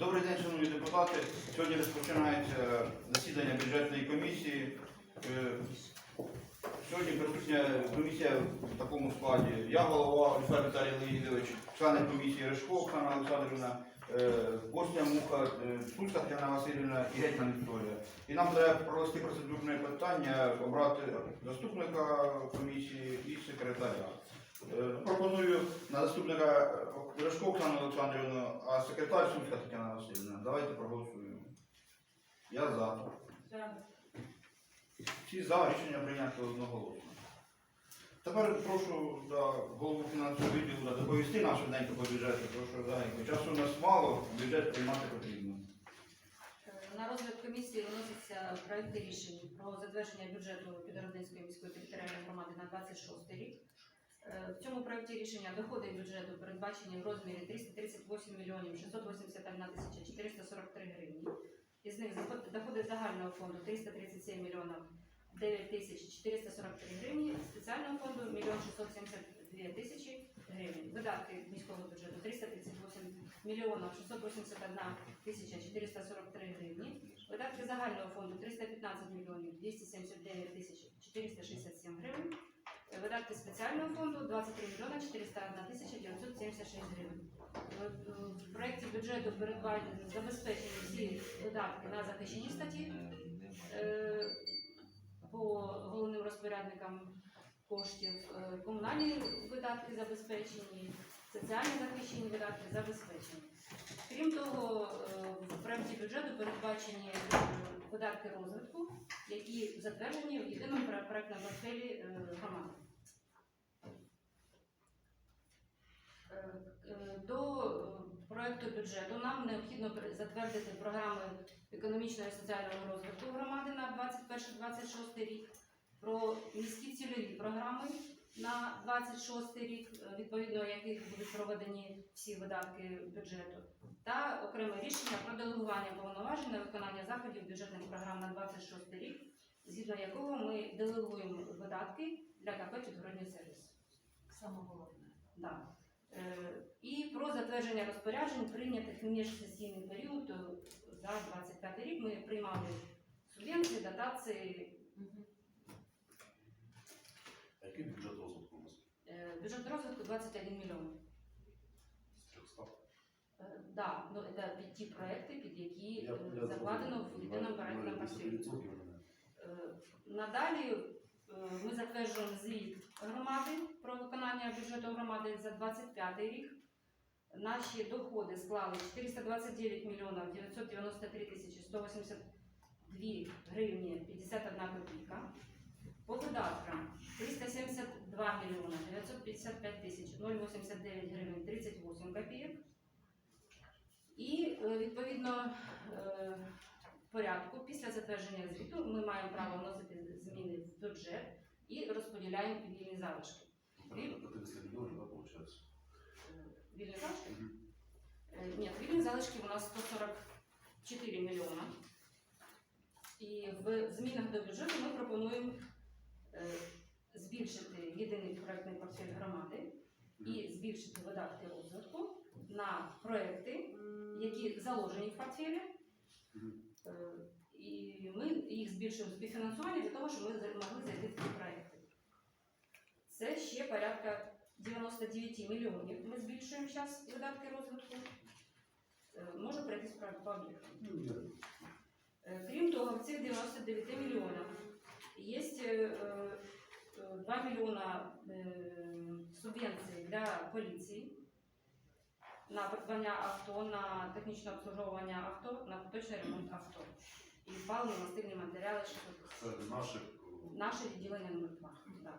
Добрий день, шановні депутати. Сьогодні розпочинається засідання бюджетної комісії. Е, Сьогодні присутня комісія в такому складі. Я голова Олександр Віталій Леонідович, члени комісії Решко Оксана Олександрівна, е, Костя Муха, е, Тетяна Васильівна і Гетьман Вікторія. І нам треба провести процедурне питання, обрати заступника комісії і секретаря. Е, Пропоную на заступника е, Оксану Олександрівну, а секретар Сумська Тетяна Васильівна. Давайте проголосуємо. Я за. Всі за рішення прийняти одноголосно. Тепер прошу да, голову фінансового відділу доповісти нам швиденько по бюджету, тому що да, часу у нас мало, бюджет приймати потрібно. На розгляд комісії виносяться проекти рішень про затвердження бюджету Підгородницької міської територіальної громади на 26 рік. Е, В цьому проекті рішення доходи бюджету передбачені в розмірі 338 мільйонів 681 тисяча 443 гривні. Із них доходи загального фонду 337 мільйонів 9 тисяч 443 гривні, спеціального фонду 1 мільйон 672 тисячі гривень. Видатки міського бюджету 338 мільйонів 681 тисяча 443 гривні. Видатки загального фонду 315 мільйонів 279 тисяч 467 гривень. Е, Видатки спеціального фонду 23 мільйона 401 тисяча 976 гривень. В- В проєкті бюджету передбачені забезпечені всі видатки на захищені статті е, по головним розпорядникам коштів, е, комунальні видатки забезпечені, соціальні захищені видатки забезпечені. Е, проєкті бюджету передбачені е, видатки розвитку, які затверджені в єдиному проектному портфелі е, громади. Е, е, До е, проекту бюджету нам необхідно затвердити програми економічного і соціального розвитку громади на 21-26 рік, про міські цільові програми на 26 рік, е, відповідно яких будуть проведені всі видатки бюджету, та окреме рішення про делегування повноважень на виконання заходів бюджетних програм на 26 рік, згідно якого ми делегуємо видатки для КП «Підгородній сервіс. Саме головне. Да. Е, І про затвердження розпоряджень, прийнятих в міжсесійний період е, за 25 рік. Ми приймали субвенції, дотації. Який бюджет розвитку у нас? Е, Бюджет розвитку 21 мільйон. З 300? Да, ну, під ті проекти, під які Я- е, я закладено в єдиному проектному має портфелі. 10% мене. Е, Надалі е, ми затверджуємо звіт громади про виконання бюджету громади за 25 рік. Наші доходи склали 429 мільйонів 993 тисячі 182 гривні 51 копійка. По видаткам 372 мільйона 955 тисяч 089 гривень 38 копійок. Е, відповідно е, порядку після затвердження звіту ми маємо право вносити зміни в бюджет і розподіляємо вільні залишки. Там 400 мільйонів, да, виходить? Вільні залишки? Е, Ні, вільні залишки у нас 144 мільйона. І в змінах до бюджету ми пропонуємо збільшити єдиний проектний портфель громади і збільшити видатки розвитку на проекти, які заложені в портфелі. Е, І ми їх збільшуємо співфінансування для того, щоб ми могли зайти в ці проекти. Це ще порядка 99 мільйонів. Ми збільшуємо зараз видатки розвитку. Е, Можу пройтись по об'єктам. Ну. Е, Крім того, в цих 99 мільйонах є 2 мільйона субвенцій для поліції на придбання авто, на технічне обслуговування авто, на поточний ремонт авто. І паливно мастильні матеріали, що Це наших наше відділення номер 2. Да.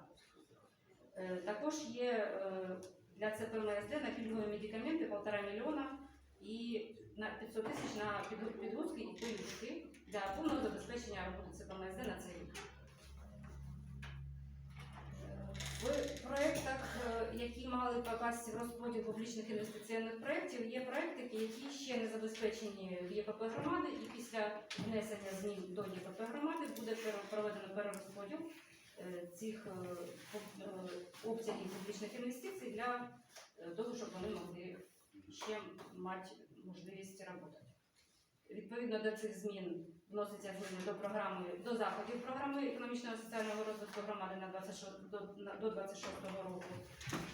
Е, Також є е, для ЦПМСД на пільгові медикаменти 1,5 мільйона і на 500 тисяч на підгу- підгузки і пилюшки для повного забезпечення роботи ЦПМСД на цей рік. Е, В проєктах, е, які мали попасти в розподіл публічних інвестиційних проєктів, є проєкти, які ще не забезпечені в ЄПП громади, і після внесення змін до ЄПП громади буде проведено перерозподіл е, цих е, обсягів публічних інвестицій для того, щоб вони могли ще мати можливість працювати. Відповідно до цих змін вносяться зміни до програми до заходів програми економічного соціального розвитку громади на 26, до, до 26 року.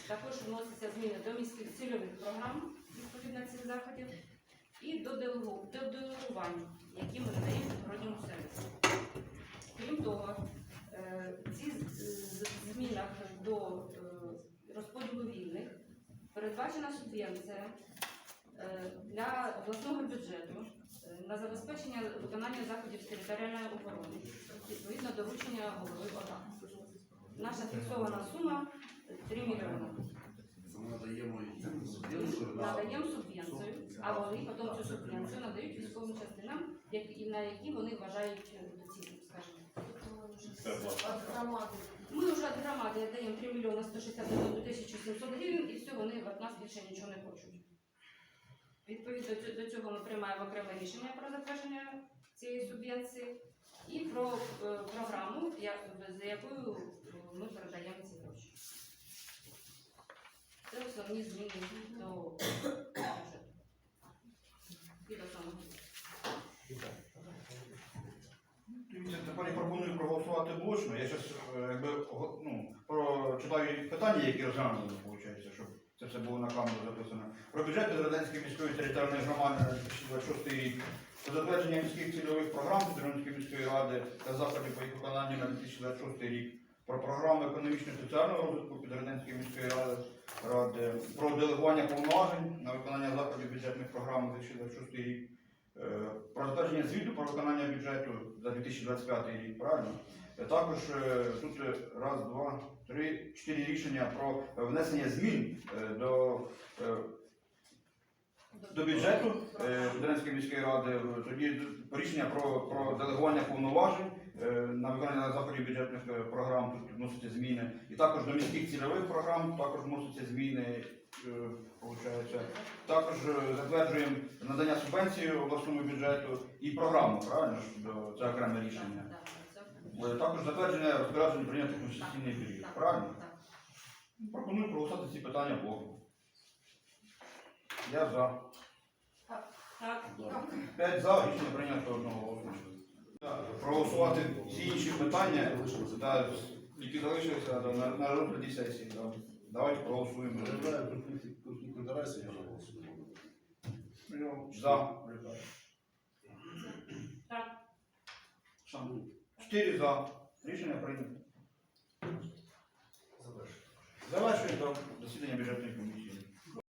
Також вносяться зміни до міських цільових програм відповідно цих заходів і до делегу- делегувань, які ми надаємо природньому сервісу. Крім того, е, ці змінах до е, розподілу вільних передбачена субвенція е, для обласного бюджету на забезпечення виконання заходів з територіальної оборони відповідно доручення голови ОДА. Наша фіксована сума е, 3 мільйони. Надаємо субвенцію а вони потім цю субвенцію надають військовим частинам, на які вони вважають доцільним, скажімо. Ми вже від громади даємо 3 мільйони 161 тисячу 700 гривень, і все, вони від нас більше нічого не хочуть. Відповідно до- цього ми приймаємо окреме рішення про затвердження цієї субвенції і про е, програму, за якою е, ми передаємо ці гроші. Це основні зміни до бюджету. Тепер я пропоную проголосувати блочно. Я зараз якби го- ну, прочитаю питання, які розглянули, виходить, щоб це все було на камеру записано. Про бюджет Радянської міської територіальної громади на 2026 рік, про затвердження міських цільових програм Радянської міської ради та заходів по їх виконанню на 2026 рік, про програму економічно-соціального розвитку Підрадянської міської ради, ради, про делегування повноважень на виконання заходів бюджетних програм на 2026 рік. Е, Про затвердження звіту про виконання бюджету за 2025 рік, правильно? Е, Також е, тут раз, два, три, чотири рішення про внесення змін до, до бюджету Донецької міської ради. Тоді рішення про, про делегування повноважень на виконання заходів бюджетних програм тут вносяться зміни. І також до міських цільових програм також вносяться зміни. Получається. Також е, затверджуємо надання субвенції обласному бюджету і програму, правильно? ж, Це окреме рішення. Також затвердження розпоряджень прийнятих у сесійний період. Правильно? Пропоную проголосувати ці питання блоку. Я за. Так, П'ять за, рішення прийнято одного голосу. Проголосувати всі інші питання, да, які залишилися да, на, на розгляді сесії. Да. Давайте проголосуємо. Розглядаю конфлікт конфлікт інтересів, я вже голосую. За. Чотири за. Рішення прийнято. Завершуємо да, засідання бюджетної комісії.